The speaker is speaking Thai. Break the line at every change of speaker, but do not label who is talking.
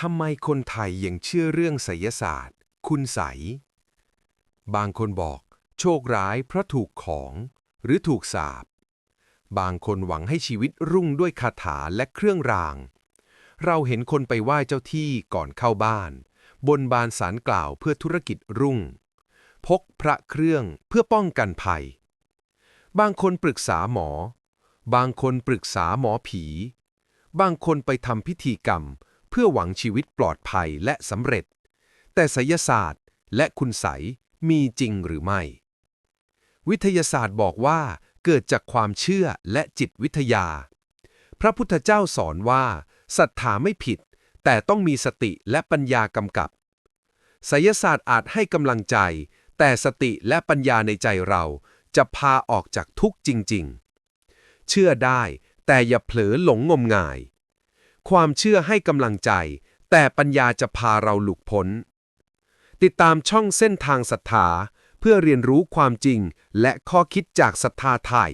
ทำไมคนไทยยังเชื่อเรื่องไสยศาสตร์ คุณไสยบางคนบอก โชคร้ายเพราะถูกของ หรือถูกสาปบางคนหวังให้ชีวิตรุ่งด้วยคาถาและเครื่องราง เราเห็นคนไปไหว้เจ้าที่ก่อนเข้าบ้าน บนบานสารกล่าวเพื่อธุรกิจรุ่ง พกพระเครื่องเพื่อป้องกันภัย บางคนปรึกษาหมอ บางคนปรึกษาหมอผี บางคนไปทำพิธีกรรม พื่อหวังชีวิตปลอดภัยและสำเร็จ แต่ไสยศาสตร์และคุณไสยมีจริงหรือไม่ วิทยาศาสตร์บอกว่าเกิดจากความเชื่อและจิตวิทยา พระพุทธเจ้าสอนว่าศรัทธาไม่ผิด แต่ต้องมีสติและปัญญากำกับไสยศาสตร์อาจให้กำลังใจ แต่สติและปัญญาในใจเราจะพาออกจากทุกข์จริง ๆ เชื่อได้แต่อย่าเผลอหลงงมงาย ความเชื่อให้กำลังใจ แต่ปัญญาจะพาเราหลุดพ้น ติดตามช่องเส้นทางศรัทธา เพื่อเรียนรู้ความจริงและข้อคิดจากศรัทธาไทย